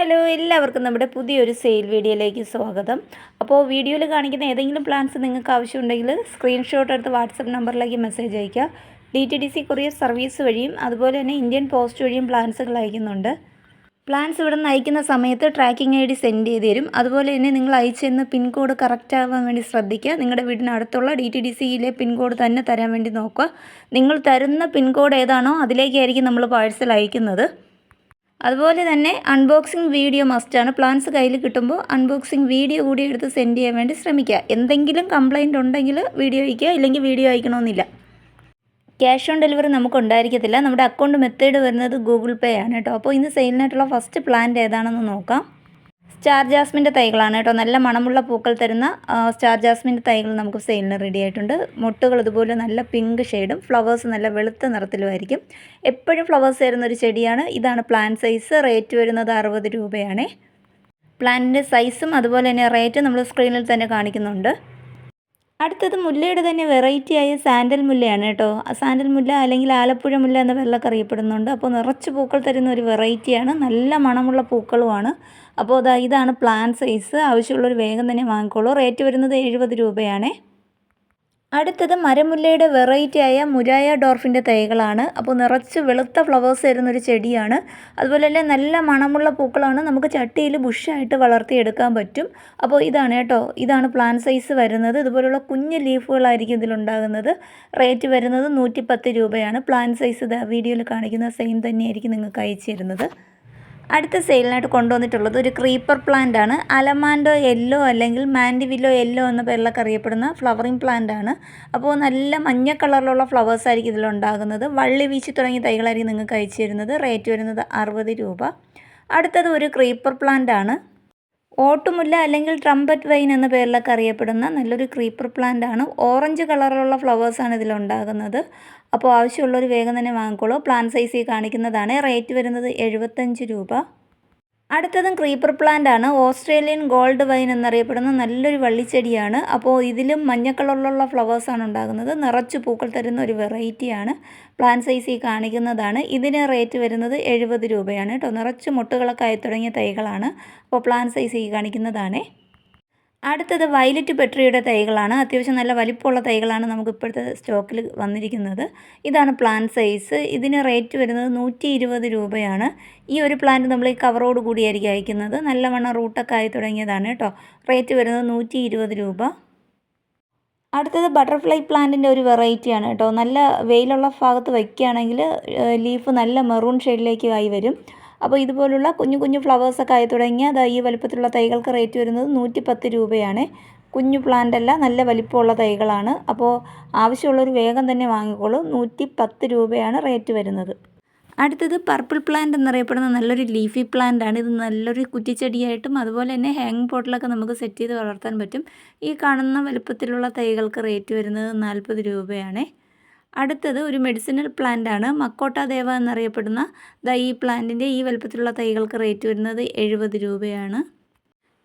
Hello എല്ലാവർക്കും നമ്മുടെ പുതിയൊരു സെയിൽ വീഡിയോയിലേക്ക് സ്വാഗതം. അപ്പോൾ വീഡിയോയിൽ കാണിക്കുന്ന ഏതെങ്കിലും പ്ലാൻസ് നിങ്ങൾക്ക് ആവശ്യമുണ്ടെങ്കിൽ സ്ക്രീൻഷോട്ട് എടുത്ത് വാട്സപ്പ് നമ്പറിലേക്ക് മെസ്സേജ് അയയ്ക്കുക. D T D C courier service വഴിയും അതുപോലെ തന്നെ ഇന്ത്യൻ പോസ്റ്റ് വഴിയും പ്ലാൻസുകൾ അയക്കുന്നുണ്ട്. പ്ലാൻസ് ഇവിടെ നിന്ന് അയക്കുന്ന സമയത്ത് ട്രാക്കിംഗ് ഐ ഡി സെൻഡ് ചെയ്ത് തരും. അതുപോലെ തന്നെ നിങ്ങൾ അയച്ചെന്ന് പിൻകോഡ് കറക്റ്റ് ആവാൻ വേണ്ടി ശ്രദ്ധിക്കുക. നിങ്ങളുടെ വീടിനടുത്തുള്ള ഡി ടി ഡി സിയിലെ പിൻകോഡ് തന്നെ തരാൻ വേണ്ടി നോക്കുക. നിങ്ങൾ തരുന്ന പിൻകോഡ് ഏതാണോ അതിലേക്കായിരിക്കും നമ്മൾ പാഴ്സൽ അയക്കുന്നത്. അതുപോലെ തന്നെ അൺബോക്സിങ് വീഡിയോ മസ്റ്റാണ് പ്ലാൻസ് കയ്യിൽ കിട്ടുമ്പോൾ അൺബോക്സിങ് വീഡിയോ കൂടി എടുത്ത് സെൻഡ് ചെയ്യാൻ വേണ്ടി ശ്രമിക്കുക. എന്തെങ്കിലും കംപ്ലൈന്റ് ഉണ്ടെങ്കിൽ വീഡിയോ അയക്കുക ഇല്ലെങ്കിൽ വീഡിയോ അയക്കണമെന്നില്ല. ക്യാഷ് ഓൺ ഡെലിവറി നമുക്ക് ഉണ്ടായിരിക്കത്തില്ല. നമ്മുടെ അക്കൗണ്ട് മെത്തേഡ് വരുന്നത് ഗൂഗിൾ പേ ആണ് കേട്ടോ. അപ്പോൾ ഇന്ന് സെയിലിനായിട്ടുള്ള ഫസ്റ്റ് പ്ലാന്റ് ഏതാണെന്ന് നോക്കാം. സ്റ്റാർ ജാസ്മിന്റെ തൈകളാണ് കേട്ടോ. നല്ല മണമുള്ള പൂക്കൾ തരുന്ന സ്റ്റാർ ജാസ്മിന്റെ തൈകൾ നമുക്ക് സെയിലിന് റെഡി ആയിട്ടുണ്ട്. മുട്ടുകൾ ഇതുപോലെ നല്ല പിങ്ക് ഷെയ്ഡും ഫ്ലവേഴ്സ് നല്ല വെളുത്ത നിറത്തിലുമായിരിക്കും എപ്പോഴും ഫ്ലവേഴ്സ് തരുന്ന ഒരു ചെടിയാണ്. ഇതാണ് പ്ലാൻ സൈസ് റേറ്റ് വരുന്നത് അറുപത് രൂപയാണേ. പ്ലാന്റിന്റെ സൈസും അതുപോലെ തന്നെ റേറ്റും നമ്മൾ സ്ക്രീനിൽ തന്നെ കാണിക്കുന്നുണ്ട്. അടുത്തത് മുല്ലയുടെ തന്നെ വെറൈറ്റി ആയ സാൻഡൽ മുല്ലയാണ് കേട്ടോ. ആ സാൻഡൽ മുല്ല അല്ലെങ്കിൽ ആലപ്പുഴ മുല്ല എന്ന വെള്ളമൊക്കെ അറിയപ്പെടുന്നുണ്ട്. അപ്പോൾ നിറച്ച് പൂക്കൾ തരുന്ന ഒരു വെറൈറ്റിയാണ് നല്ല മണമുള്ള പൂക്കളുമാണ്. അപ്പോൾ അതാ ഇതാണ് പ്ലാൻ സൈസ് ആവശ്യമുള്ളൊരു വേഗം തന്നെ വാങ്ങിക്കോളൂ. റേറ്റ് വരുന്നത് എഴുപത് രൂപയാണേ. അടുത്തത് മരമുല്ലയുടെ വെറൈറ്റി ആയ മുരായ ഡോർഫിന്റെ തൈകളാണ്. അപ്പോൾ നിറച്ച് വെളുത്ത ഫ്ലവേഴ്സ് തരുന്നൊരു ചെടിയാണ്. അതുപോലെ തന്നെ നല്ല മണമുള്ള പൂക്കളാണ് നമുക്ക് ചട്ടിയിൽ ബുഷായിട്ട് വളർത്തിയെടുക്കാൻ പറ്റും. അപ്പോൾ ഇതാണ് കേട്ടോ. ഇതാണ് പ്ലാൻ സൈസ് വരുന്നത്. ഇതുപോലുള്ള കുഞ്ഞ് ലീഫുകളായിരിക്കും ഇതിലുണ്ടാകുന്നത് റേറ്റ് വരുന്നത് നൂറ്റി പത്ത് രൂപയാണ് പ്ലാൻ സൈസ് വീഡിയോയിൽ കാണിക്കുന്ന സെയിം തന്നെയായിരിക്കും നിങ്ങൾക്ക് അയച്ചു തരുന്നത്. അടുത്ത സെയിലിനായിട്ട് കൊണ്ടുവന്നിട്ടുള്ളത് ഒരു ക്രീപ്പർ പ്ലാന്റ് ആണ്. അലമാൻഡോ യെല്ലോ അല്ലെങ്കിൽ മാൻഡിവില്ലോ യെല്ലോ എന്ന പേരിലൊക്കെ അറിയപ്പെടുന്ന ഫ്ലവറിംഗ് പ്ലാന്റ് ആണ്. അപ്പോൾ നല്ല മഞ്ഞ കളറിലുള്ള ഫ്ലവേഴ്സ് ആയിരിക്കും ഇതിലുണ്ടാകുന്നത് വള്ളി വീശി തുടങ്ങിയ തൈകളായിരിക്കും നിങ്ങൾക്ക് അയച്ചു തരുന്നത്. റേറ്റ് വരുന്നത് അറുപത് രൂപ. അടുത്തത് ഒരു ക്രീപ്പർ പ്ലാന്റ് ആണ്. ഓട്ടുമുല്ല അല്ലെങ്കിൽ ട്രംപറ്റ് വൈൻ എന്ന പേരിലൊക്കെ അറിയപ്പെടുന്ന നല്ലൊരു ക്രീപ്പർ പ്ലാന്റ് ആണ്. ഓറഞ്ച് കളറിലുള്ള ഫ്ലവേഴ്സാണ് ഇതിലുണ്ടാകുന്നത് അപ്പോൾ ആവശ്യമുള്ളൊരു വേഗം തന്നെ വാങ്ങിക്കോളൂ. പ്ലാൻ ഈ കാണിക്കുന്നതാണ്. റേറ്റ് വരുന്നത് എഴുപത്തഞ്ച് രൂപ. അടുത്തതും ക്രീപ്പർ പ്ലാന്റ് ആണ്. ഓസ്ട്രേലിയൻ ഗോൾഡ് വൈൻ എന്നറിയപ്പെടുന്ന നല്ലൊരു വള്ളിച്ചെടിയാണ്. അപ്പോൾ ഇതിലും മഞ്ഞ കളറിലുള്ള ഫ്ലവേഴ്സാണ് ഉണ്ടാകുന്നത്. നിറച്ച് പൂക്കൾ തരുന്ന ഒരു വെറൈറ്റിയാണ് പ്ലാൻ ഈ കാണിക്കുന്നതാണ്. ഇതിന് റേറ്റ് വരുന്നത് എഴുപത് രൂപയാണ് കേട്ടോ. നിറച്ച് മുട്ടുകളൊക്കെ ആയി തുടങ്ങിയ തൈകളാണ്. അപ്പോൾ പ്ലാൻ ഈ കാണിക്കുന്നതാണേ. അടുത്തത് വയലറ്റ് പെട്രിയുടെ തൈകളാണ്. അത്യാവശ്യം നല്ല വലിപ്പമുള്ള തൈകളാണ് നമുക്ക് ഇപ്പോഴത്തെ സ്റ്റോക്കിൽ വന്നിരിക്കുന്നത്. ഇതാണ് പ്ലാൻ സൈസ്. ഇതിന് റേറ്റ് വരുന്നത് നൂറ്റി ഇരുപത് രൂപയാണ്. ഈ ഒരു പ്ലാന്റ് നമ്മൾ ഈ കവറോട് കൂടിയായിരിക്കും അയക്കുന്നത്. നല്ലവണ്ണം റൂട്ടൊക്കെ ആയി തുടങ്ങിയതാണ് കേട്ടോ. റേറ്റ് വരുന്നത് നൂറ്റി ഇരുപത് രൂപ. അടുത്തത് ബട്ടർഫ്ലൈ പ്ലാന്റിന്റെ ഒരു വെറൈറ്റിയാണ് കേട്ടോ. നല്ല വെയിലുള്ള ഭാഗത്ത് വയ്ക്കുകയാണെങ്കിൽ ലീഫ് നല്ല മെറൂൺ ഷെയ്ഡിലേക്ക് ആയി വരും. അപ്പോൾ ഇതുപോലുള്ള കുഞ്ഞു കുഞ്ഞു ഫ്ലവേഴ്സൊക്കെ ആയി തുടങ്ങിയ അത് ഈ വലിപ്പത്തിലുള്ള തൈകൾക്ക് റേറ്റ് വരുന്നത് നൂറ്റി പത്ത് രൂപയാണ്. കുഞ്ഞു പ്ലാന്റ് അല്ല നല്ല വലിപ്പമുള്ള തൈകളാണ്. അപ്പോൾ ആവശ്യമുള്ളൊരു വേഗം തന്നെ വാങ്ങിക്കോളൂ. നൂറ്റി പത്ത് രൂപയാണ് റേറ്റ് വരുന്നത്. അടുത്തത് പർപ്പിൾ പ്ലാന്റ് എന്നറിയപ്പെടുന്ന നല്ലൊരു ലീഫി പ്ലാന്റ് ആണ്. ഇത് നല്ലൊരു കുറ്റിച്ചെടിയായിട്ടും അതുപോലെ തന്നെ ഹാങ് പോട്ടിലൊക്കെ നമുക്ക് സെറ്റ് ചെയ്ത് വളർത്താൻ പറ്റും. ഈ കാണുന്ന വലുപ്പത്തിലുള്ള തൈകൾക്ക് റേറ്റ് വരുന്നത് നാൽപ്പത് രൂപയാണ്. അടുത്തത് ഒരു മെഡിസിനൽ പ്ലാന്റ് ആണ്. മക്കോട്ട ദേവ എന്നറിയപ്പെടുന്ന ദാ ഈ പ്ലാന്റിന്റെ ഈ വലുപ്പത്തിലുള്ള തൈകൾക്ക് റേറ്റ് വരുന്നത് എഴുപത് രൂപയാണ്.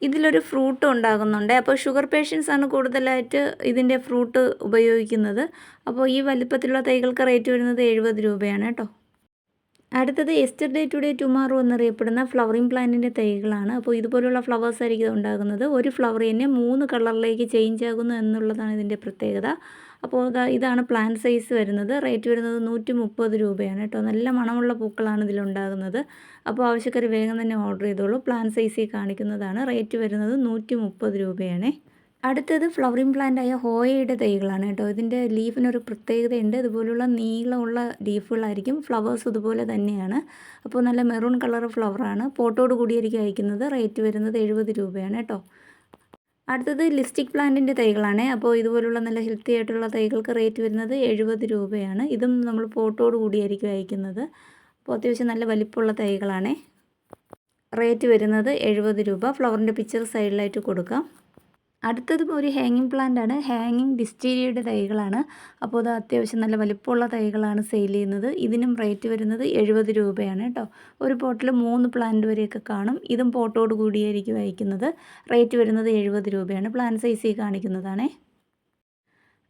ഇതിലൊരു ഫ്രൂട്ട് ഉണ്ടാകുന്നുണ്ട്. അപ്പോൾ ഷുഗർ പേഷ്യൻസ് ആണ് കൂടുതലായിട്ട് ഇതിന്റെ ഫ്രൂട്ട് ഉപയോഗിക്കുന്നത്. അപ്പോൾ ഈ വലുപ്പത്തിലുള്ള തൈകൾക്ക് റേറ്റ് വരുന്നത് എഴുപത് രൂപയാണ് കേട്ടോ അടുത്തത് എസ്റ്റർഡേ ടുഡേ ടുമാറോ എന്നറിയപ്പെടുന്ന ഫ്ലവറിംഗ് പ്ലാന്റിന്റെ തൈകളാണ്. അപ്പോൾ ഇതുപോലുള്ള ഫ്ലവേഴ്സ് ആയിരിക്കും ഉണ്ടാകുന്നത്. ഒരു ഫ്ലവർ തന്നെ മൂന്ന് കളറിലേക്ക് ചേഞ്ച് ആകുന്നു എന്നുള്ളതാണ് ഇതിന്റെ പ്രത്യേകത. അപ്പോൾ ഇതാ ഇതാണ് പ്ലാൻ സൈസ് വരുന്നത്. റേറ്റ് വരുന്നത് നൂറ്റി മുപ്പത് രൂപയാണ് കേട്ടോ. നല്ല മണമുള്ള പൂക്കളാണ് ഇതിലുണ്ടാകുന്നത്. അപ്പോൾ ആവശ്യക്കാർ വേഗം തന്നെ ഓർഡർ ചെയ്തോളൂ. പ്ലാൻ സൈസിൽ കാണിക്കുന്നതാണ്. റേറ്റ് വരുന്നത് നൂറ്റി മുപ്പത് രൂപയാണേ. അടുത്തത് ഫ്ലവറിംഗ് പ്ലാന്റ് ആയ ഹോയയുടെ തൈകളാണ് കേട്ടോ. ഇതിന്റെ ലീഫിനൊരു പ്രത്യേകതയുണ്ട്. ഇതുപോലുള്ള നീളമുള്ള ലീഫുകളായിരിക്കും ഫ്ലവേഴ്സ് ഇതുപോലെ തന്നെയാണ്. അപ്പോൾ നല്ല മെറൂൺ കളർ ഫ്ലവറാണ് പോട്ടോട് കൂടിയായിരിക്കും അയക്കുന്നത്. റേറ്റ് വരുന്നത് എഴുപത് രൂപയാണ് കേട്ടോ. അടുത്തത് ലിസ്റ്റിക് പ്ലാന്റിന്റെ തൈകളാണ്. അപ്പോൾ ഇതുപോലുള്ള നല്ല ഹെൽത്തി ആയിട്ടുള്ള തൈകൾക്ക് റേറ്റ് വരുന്നത് എഴുപത് രൂപയാണ്. ഇതും നമ്മൾ പോട്ടോട് കൂടിയായിരിക്കും അയക്കുന്നത്. അപ്പോൾ അത്യാവശ്യം നല്ല വലിപ്പമുള്ള തൈകളാണ്. റേറ്റ് വരുന്നത് എഴുപത് രൂപ. ഫ്ലവറിന്റെ പിക്ചർ സൈഡിലായിട്ട് കൊടുക്കാം. അടുത്തതും ഒരു ഹാങ്ങിങ് പ്ലാന്റ് ആണ്. ഹാങ്ങിങ് ഡിസ്റ്റീരിയയുടെ തൈകളാണ്. അപ്പോൾ അത് അത്യാവശ്യം നല്ല വലിപ്പമുള്ള തൈകളാണ് സെയിൽ ചെയ്യുന്നത്. ഇതിനും റേറ്റ് വരുന്നത് എഴുപത് രൂപയാണ് കേട്ടോ. ഒരു പോട്ടിൽ മൂന്ന് പ്ലാന്റ് വരെയൊക്കെ കാണും. ഇതും പോട്ടോട് കൂടിയായിരിക്കും അയക്കുന്നത്. റേറ്റ് വരുന്നത് എഴുപത് രൂപയാണ്. പ്ലാൻ സൈസിൽ കാണിക്കുന്നതാണേ.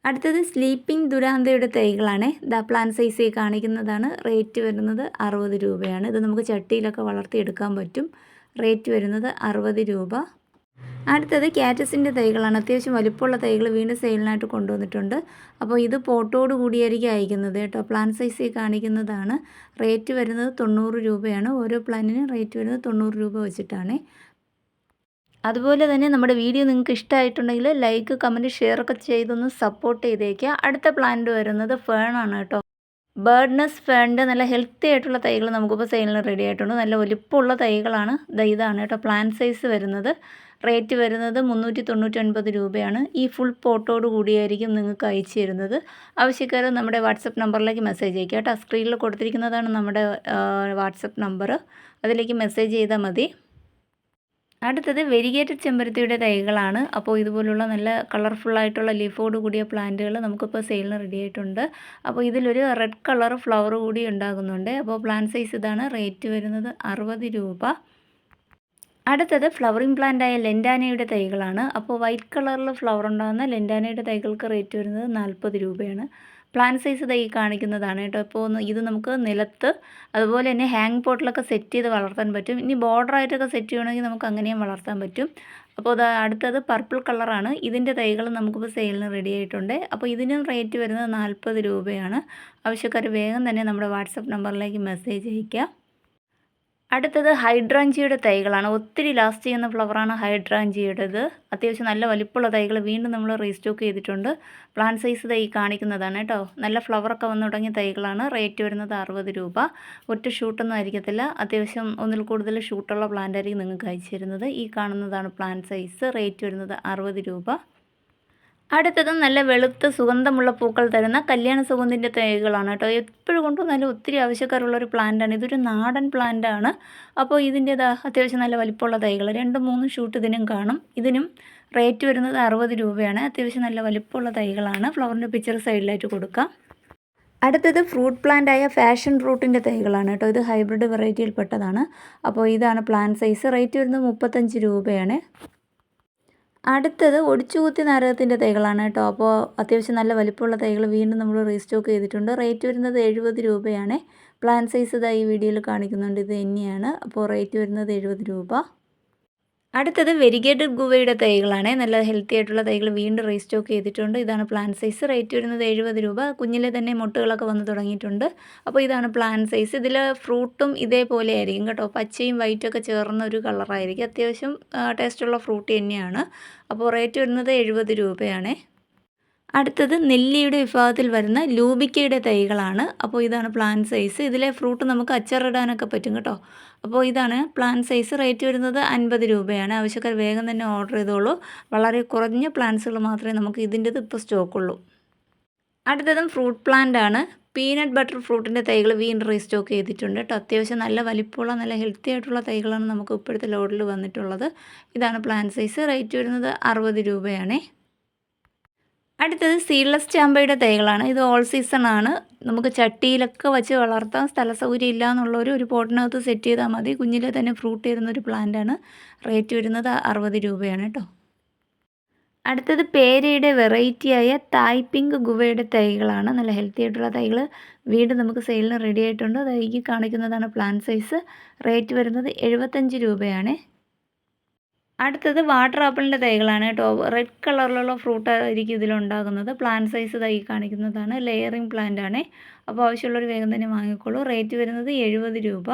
അടുത്തത് സ്ലീപ്പിംഗ് ദുരാന്തയുടെ തൈകളാണ്. ദ പ്ലാൻ സൈസിൽ കാണിക്കുന്നതാണ്. റേറ്റ് വരുന്നത് അറുപത് രൂപയാണ്. ഇത് നമുക്ക് ചട്ടിയിലൊക്കെ വളർത്തിയെടുക്കാൻ പറ്റും. റേറ്റ് വരുന്നത് അറുപത് രൂപ. അടുത്തത് ക്യാറ്റസിന്റെ തൈകളാണ്. അത്യാവശ്യം വലിപ്പമുള്ള തൈകൾ വീണ്ടും സെയിലിനായിട്ട് കൊണ്ടുവന്നിട്ടുണ്ട്. അപ്പോൾ ഇത് പോട്ടോട് കൂടിയായിരിക്കും അയക്കുന്നത് കേട്ടോ. പ്ലാൻ സൈസിൽ കാണിക്കുന്നതാണ്. റേറ്റ് വരുന്നത് തൊണ്ണൂറ് രൂപയാണ്. ഓരോ പ്ലാനിനും റേറ്റ് വരുന്നത് തൊണ്ണൂറ് രൂപ വെച്ചിട്ടാണ്. അതുപോലെ തന്നെ നമ്മുടെ വീഡിയോ നിങ്ങൾക്ക് ഇഷ്ടമായിട്ടുണ്ടെങ്കിൽ ലൈക്ക് കമന്റ് ഷെയർ ഒക്കെ ചെയ്തൊന്ന് സപ്പോർട്ട് ചെയ്തേക്കുക. അടുത്ത പ്ലാന്റ് വരുന്നത് ഫേൺ ആണ് കേട്ടോ. ബേർഡ്നസ് ഫേണിന്റെ നല്ല ഹെൽത്തി ആയിട്ടുള്ള തൈകൾ നമുക്കിപ്പോൾ സെയിലിന് റെഡി ആയിട്ടുണ്ട്. നല്ല ഒലിപ്പുള്ള തൈകളാണ്. ഇതാണ് കേട്ടോ. പ്ലാൻ സൈസ് വരുന്നത്. റേറ്റ് വരുന്നത് മുന്നൂറ്റി തൊണ്ണൂറ്റൊൻപത് രൂപയാണ്. ഈ ഫുൾ പോട്ടോട് കൂടിയായിരിക്കും നിങ്ങൾക്ക് അയച്ചു തരുന്നത്. ആവശ്യക്കാർ നമ്മുടെ വാട്സപ്പ് നമ്പറിലേക്ക് മെസ്സേജ് അയക്കുക കേട്ടോ. സ്ക്രീനിൽ കൊടുത്തിരിക്കുന്നതാണ് നമ്മുടെ വാട്സപ്പ് നമ്പർ അതിലേക്ക് മെസ്സേജ് ചെയ്താൽ മതി. അടുത്തത് വെരിഗേറ്റഡ് ചെമ്പരത്തിയുടെ തൈകളാണ്. അപ്പോൾ ഇതുപോലുള്ള നല്ല കളർഫുള്ളായിട്ടുള്ള ലീഫോട് കൂടിയ പ്ലാന്റുകൾ നമുക്കിപ്പോൾ സെയിലിന് റെഡി ആയിട്ടുണ്ട്. അപ്പോൾ ഇതിലൊരു റെഡ് കളർ ഫ്ലവർ കൂടി ഉണ്ടാകുന്നുണ്ട്. അപ്പോൾ പ്ലാന്റ് സൈസ് ഇതാണ്. റേറ്റ് വരുന്നത് അറുപത് രൂപ. അടുത്തത് ഫ്ലവറിംഗ് പ്ലാന്റായ ലെൻഡാനയുടെ തൈകളാണ്. അപ്പോൾ വൈറ്റ് കളറിൽ ഫ്ലവർ ഉണ്ടാകുന്ന ലെൻഡാനയുടെ തൈകൾക്ക് റേറ്റ് വരുന്നത് നാൽപ്പത് രൂപയാണ്. പ്ലാന്റ് സൈസ് തൈ കാണിക്കുന്നതാണ് കേട്ടോ. ഇപ്പോൾ ഇത് നമുക്ക് നിലത്ത് അതുപോലെ തന്നെ ഹാങ് പോട്ടിലൊക്കെ സെറ്റ് ചെയ്ത് വളർത്താൻ പറ്റും. ഇനി ബോർഡർ ആയിട്ടൊക്കെ സെറ്റ് ചെയ്യണമെങ്കിൽ നമുക്ക് അങ്ങനെയും വളർത്താൻ പറ്റും. അപ്പോൾ അടുത്തത് പർപ്പിൾ കളറാണ് ഇതിന്റെ തൈകൾ നമുക്കിപ്പോൾ സെയിലിന് റെഡി ആയിട്ടുണ്ട്. അപ്പോൾ ഇതിനും റേറ്റ് വരുന്നത് നാൽപ്പത് രൂപയാണ്. ആവശ്യക്കാർ വേഗം തന്നെ നമ്മുടെ വാട്സപ്പ് നമ്പറിലേക്ക് മെസ്സേജ് അയയ്ക്കുക. അടുത്തത് ഹൈഡ്രാഞ്ചിയുടെ തൈകളാണ്. ഒത്തിരി ലാസ്റ്റ് ചെയ്യുന്ന ഫ്ലവറാണ് ഹൈഡ്രാഞ്ചിയുടേത്. അത്യാവശ്യം നല്ല വലിപ്പമുള്ള തൈകൾ വീണ്ടും നമ്മൾ റീസ്റ്റോക്ക് ചെയ്തിട്ടുണ്ട്. പ്ലാന്റ് സൈസ് തൈ കാണിക്കുന്നതാണ് കേട്ടോ. നല്ല ഫ്ലവറൊക്കെ വന്നു തുടങ്ങിയ തൈകളാണ്. റേറ്റ് വരുന്നത് അറുപത് രൂപ. ഒറ്റ ഷൂട്ടൊന്നും ആയിരിക്കത്തില്ല. അത്യാവശ്യം ഒന്നിൽ കൂടുതൽ ഷൂട്ടുള്ള പ്ലാന്റ് ആയിരിക്കും നിങ്ങൾക്ക് അയച്ചു തരുന്നത്. ഈ കാണുന്നതാണ് പ്ലാന്റ് സൈസ് റേറ്റ് വരുന്നത് അറുപത് രൂപ. അടുത്തത് നല്ല വെളുത്ത സുഗന്ധമുള്ള പൂക്കൾ തരുന്ന കല്യാണ സുഗന്ധിന്റെ തൈകളാണ് കേട്ടോ. എപ്പോഴും കൊണ്ടും നല്ല ഒത്തിരി ആവശ്യക്കാരുള്ള ഒരു പ്ലാന്റാണ് ഇതൊരു നാടൻ പ്ലാന്റാണ് അപ്പോൾ ഇതിന്റെ അത്യാവശ്യം നല്ല വലിപ്പമുള്ള തൈകൾ. രണ്ട് മൂന്ന് ഷൂട്ട് ഇതിനും കാണും. ഇതിനും റേറ്റ് വരുന്നത് അറുപത് രൂപയാണ്. അത്യാവശ്യം നല്ല വലിപ്പമുള്ള തൈകളാണ്. ഫ്ലവറിന്റെ പിക്ചർ സൈഡിലായിട്ട് കൊടുക്കാം. അടുത്തത് ഫ്രൂട്ട് പ്ലാന്റ് ആയ ഫാഷൻ ഫ്രൂട്ടിന്റെ തൈകളാണ് കേട്ടോ. ഇത് ഹൈബ്രിഡ് വെറൈറ്റിയിൽപ്പെട്ടതാണ് അപ്പോൾ ഇതാണ് പ്ലാന്റ് സൈസ് റേറ്റ് വരുന്നത് മുപ്പത്തഞ്ച് രൂപയാണ്. അടുത്തത് ഒടിച്ചുകുത്തി നാരകത്തിന്റെ തൈകളാണ് കേട്ടോ. അപ്പോൾ അത്യാവശ്യം നല്ല വലിപ്പമുള്ള തൈകൾ വീണ്ടും നമ്മൾ റീസ്റ്റോക്ക് ചെയ്തിട്ടുണ്ട്. റേറ്റ് വരുന്നത് എഴുപത് രൂപയാണ്. പ്ലാൻ സൈസ് ഇതായി ഈ വീഡിയോയിൽ കാണിക്കുന്നുണ്ട്. ഇത് തന്നെയാണ്. അപ്പോൾ റേറ്റ് വരുന്നത് എഴുപത് രൂപ. അടുത്തത് വെരിഗേറ്റഡ് ഗുവയുടെ തൈകളാണ്. നല്ല ഹെൽത്തി ആയിട്ടുള്ള തൈകൾ വീണ്ടും റീസ്റ്റോക്ക് ചെയ്തിട്ടുണ്ട്. ഇതാണ് പ്ലാൻ സൈസ് റേറ്റ് വരുന്നത് എഴുപത് രൂപ. കുഞ്ഞിലെ തന്നെ മുട്ടുകളൊക്കെ വന്ന് തുടങ്ങിയിട്ടുണ്ട്. അപ്പോൾ ഇതാണ് പ്ലാൻ സൈസ് ഇതിൽ ഫ്രൂട്ടും ഇതേപോലെ ആയിരിക്കും കേട്ടോ. പച്ചയും വൈറ്റും ഒക്കെ ചേർന്ന ഒരു കളറായിരിക്കും അത്യാവശ്യം ടേസ്റ്റുള്ള ഫ്രൂട്ട് തന്നെയാണ്. അപ്പോൾ റേറ്റ് വരുന്നത് എഴുപത് രൂപയാണ്. അടുത്തത് നെല്ലിയുടെ വിഭാഗത്തിൽ വരുന്ന ലൂബിക്കയുടെ തൈകളാണ്. അപ്പോൾ ഇതാണ് പ്ലാൻ സൈസ് ഇതിലെ ഫ്രൂട്ട് നമുക്ക് അച്ചറിടാനൊക്കെ പറ്റും കേട്ടോ. അപ്പോൾ ഇതാണ് പ്ലാൻ സൈസ് റേറ്റ് വരുന്നത് അൻപത് രൂപയാണ്. ആവശ്യക്കാർ വേഗം തന്നെ ഓർഡർ ചെയ്തോളൂ. വളരെ കുറഞ്ഞ പ്ലാന്റ്സുകൾ മാത്രമേ നമുക്ക് ഇതിന്റെത് ഇപ്പോൾ സ്റ്റോക്കുള്ളൂ അടുത്തതും ഫ്രൂട്ട് പ്ലാന്റ് ആണ്. പീനട്ട് ബട്ടർ ഫ്രൂട്ടിന്റെ തൈകൾ വീണ്ടും റീസ്റ്റോക്ക് ചെയ്തിട്ടുണ്ട് കേട്ടോ. അത്യാവശ്യം നല്ല വലിപ്പമുള്ള നല്ല ഹെൽത്തി ആയിട്ടുള്ള തൈകളാണ് നമുക്ക് ഇപ്പോഴത്തെ ലോഡിൽ വന്നിട്ടുള്ളത്. ഇതാണ് പ്ലാൻ സൈസ് റേറ്റ് വരുന്നത് അറുപത് രൂപയാണേ. അടുത്തത് സീഡ്ലെസ് ചാമ്പയുടെ തൈകളാണ്. ഇത് ഓൾ സീസൺ ആണ്. നമുക്ക് ചട്ടിയിലൊക്കെ വെച്ച് വളർത്താൻ സ്ഥല സൗകര്യം ഇല്ല എന്നുള്ളവർ ഒരു പോട്ടിനകത്ത് സെറ്റ് ചെയ്താൽ മതി. കുഞ്ഞിലെ തന്നെ ഫ്രൂട്ട് തരുന്നൊരു പ്ലാന്റാണ് റേറ്റ് വരുന്നത് അറുപത് രൂപയാണ് കേട്ടോ അടുത്തത് പേരയുടെ വെറൈറ്റിയായ തായ് പിങ്ക് ഗുവയുടെ തൈകളാണ്. നല്ല ഹെൽത്തി ആയിട്ടുള്ള തൈകൾ വീണ്ടും നമുക്ക് സെയിലിന് റെഡി ആയിട്ടുണ്ട്. തൈക്ക് കാണിക്കുന്നതാണ് പ്ലാൻ സൈസ് റേറ്റ് വരുന്നത് എഴുപത്തഞ്ച് രൂപയാണ്. അടുത്തത് വാട്ടർ ആപ്പിളിന്റെ തൈകളാണ് കേട്ടോ. റെഡ് കളറിലുള്ള ഫ്രൂട്ട് ആയിരിക്കും ഇതിലുണ്ടാകുന്നത് പ്ലാന്റ് സൈസ് തൈ കാണിക്കുന്നതാണ്. ലെയറിങ് പ്ലാന്റ് ആണ്. അപ്പോൾ ഒരു വേഗം തന്നെ വാങ്ങിക്കോളൂ. റേറ്റ് വരുന്നത് എഴുപത് രൂപ.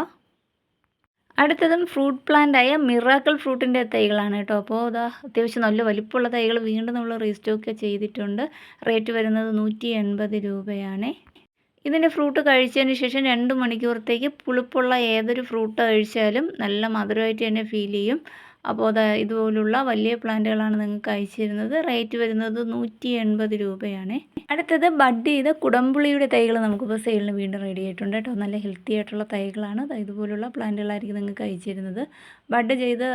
അടുത്തതും ഫ്രൂട്ട് പ്ലാന്റ് ആയ മിറാക്കിൾ ഫ്രൂട്ടിന്റെ തൈകളാണ് കേട്ടോ. അപ്പോൾ അതാ അത്യാവശ്യം നല്ല വലിപ്പമുള്ള തൈകൾ വീണ്ടും നമ്മൾ റീസ്റ്റോക്ക് ചെയ്തിട്ടുണ്ട്. റേറ്റ് വരുന്നത് നൂറ്റി എൺപത് രൂപയാണ്. ഇതിന്റെ ഫ്രൂട്ട് കഴിച്ചതിന് ശേഷം രണ്ട് മണിക്കൂറത്തേക്ക് പുളിപ്പുള്ള ഏതൊരു ഫ്രൂട്ട് കഴിച്ചാലും നല്ല മധുരമായിട്ട് തന്നെ ഫീൽ ചെയ്യും. അപ്പോൾ അത് ഇതുപോലുള്ള വലിയ പ്ലാന്റുകളാണ് നിങ്ങൾക്ക് അയച്ചിരുന്നത്. റേറ്റ് വരുന്നത് നൂറ്റി എൺപത് രൂപയാണ്. അടുത്തത് ബഡ് ചെയ്ത കുടംപുളിയുടെ തൈകൾ നമുക്കിപ്പോൾ സെയിലിന് വീണ്ടും റെഡി ആയിട്ടുണ്ട് കേട്ടോ. നല്ല ഹെൽത്തി ആയിട്ടുള്ള തൈകളാണ്. ഇതുപോലുള്ള പ്ലാന്റുകളായിരിക്കും നിങ്ങൾക്ക് അയച്ചിരുന്നത്. ബഡ് ചെയ്ത്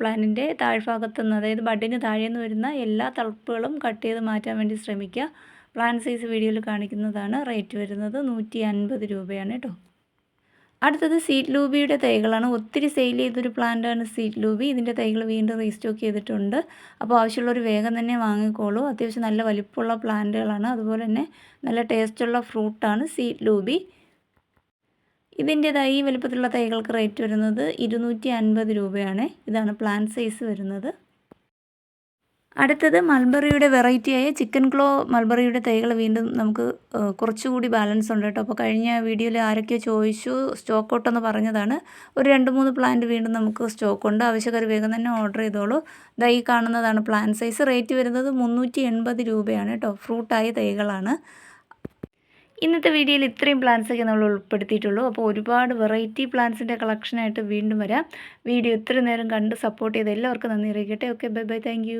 പ്ലാന്റിന്റെ താഴ്ഭാഗത്തു നിന്ന് അതായത് ബഡിന് താഴെ നിന്ന് വരുന്ന എല്ലാ തളപ്പുകളും കട്ട് ചെയ്ത് മാറ്റാൻ വേണ്ടി ശ്രമിക്കുക. പ്ലാൻ സൈസ് വീഡിയോയിൽ കാണിക്കുന്നതാണ്. റേറ്റ് വരുന്നത് നൂറ്റി അൻപത് രൂപയാണ് കേട്ടോ. അടുത്തത് സീറ്റ് ലൂബിയുടെ തൈകളാണ്. ഒത്തിരി സെയിൽ ചെയ്തൊരു പ്ലാന്റാണ് സീറ്റ് ലൂബി ഇതിന്റെ തൈകൾ വീണ്ടും റീസ്റ്റോക്ക് ചെയ്തിട്ടുണ്ട്. അപ്പോൾ ആവശ്യമുള്ളവർ വേഗം തന്നെ വാങ്ങിക്കോളൂ. അത്യാവശ്യം നല്ല വലിപ്പമുള്ള പ്ലാന്റുകളാണ് അതുപോലെ തന്നെ നല്ല ടേസ്റ്റുള്ള ഫ്രൂട്ടാണ് സീറ്റ് ലൂബി ഇതിന്റേതായി ഈ വലുപ്പത്തിലുള്ള തൈകൾക്ക് റേറ്റ് വരുന്നത് ഇരുന്നൂറ്റി അൻപത് രൂപയാണ്. ഇതാണ് പ്ലാന്റ് സൈസ് വരുന്നത്. അടുത്തത് മൾബറിയുടെ വെറൈറ്റിയായ ചിക്കൻ ക്ലോ മൾബറിയുടെ തൈകൾ വീണ്ടും നമുക്ക് കുറച്ചുകൂടി ബാലൻസ് ഉണ്ട് കേട്ടോ. അപ്പോൾ കഴിഞ്ഞ വീഡിയോയിൽ ആരൊക്കെയോ ചോദിച്ചു സ്റ്റോക്ക് ഔട്ടെന്ന് പറഞ്ഞതാണ്. ഒരു രണ്ട് മൂന്ന് പ്ലാന്റ് വീണ്ടും നമുക്ക് സ്റ്റോക്ക് ഉണ്ട്. ആവശ്യക്കാർ വേഗം തന്നെ ഓർഡർ ചെയ്തോളൂ. ദൈ കാണുന്നതാണ് പ്ലാൻ സൈസ് റേറ്റ് വരുന്നത് മുന്നൂറ്റി എൺപത് രൂപയാണ് കേട്ടോ. ഫ്രൂട്ടായ തൈകളാണ്. ഇന്നത്തെ വീഡിയോയിൽ ഇത്രയും പ്ലാൻസൊക്കെ നമ്മൾ ഉൾപ്പെടുത്തിയിട്ടുള്ളൂ. അപ്പോൾ ഒരുപാട് വെറൈറ്റി പ്ലാൻസിന്റെ കളക്ഷനായിട്ട് വീണ്ടും വരാം. വീഡിയോ ഇത്രയും നേരം കണ്ട് സപ്പോർട്ട് ചെയ്ത എല്ലാവർക്കും നന്ദി അറിയിക്കട്ടെ. Okay bye bye thank